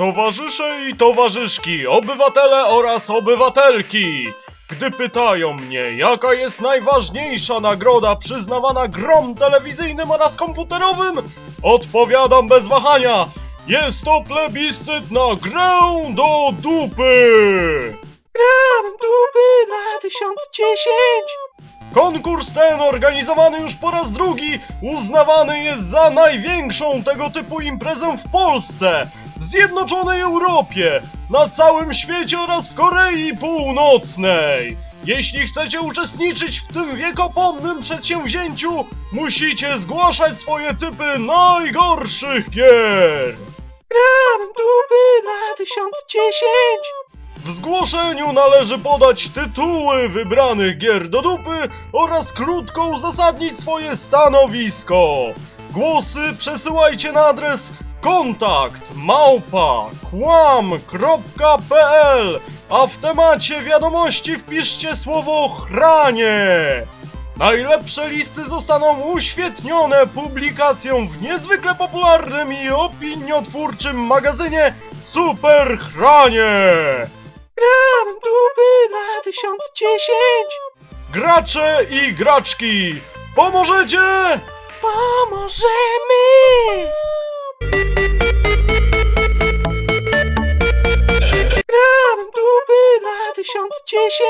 Towarzysze i towarzyszki, obywatele oraz obywatelki, gdy pytają mnie, jaka jest najważniejsza nagroda przyznawana grom telewizyjnym oraz komputerowym, odpowiadam bez wahania. Jest to plebiscyt na grę do dupy! Gram dupy 2010! Konkurs ten, organizowany już po raz drugi, uznawany jest za największą tego typu imprezę w Polsce, w Zjednoczonej Europie, na całym świecie oraz w Korei Północnej. Jeśli chcecie uczestniczyć w tym wiekopomnym przedsięwzięciu, musicie zgłaszać swoje typy najgorszych gier. Gram dupy 2010! W zgłoszeniu należy podać tytuły wybranych gier do dupy oraz krótko uzasadnić swoje stanowisko. Głosy przesyłajcie na adres kontakt małpa kłam.pl a w temacie wiadomości wpiszcie słowo chranie. Najlepsze listy zostaną uświetnione publikacją w niezwykle popularnym i opiniotwórczym magazynie Super Chranie. Gram dupy 2010! Gracze i graczki, pomożecie? Pomożemy! Gram dupy 2010!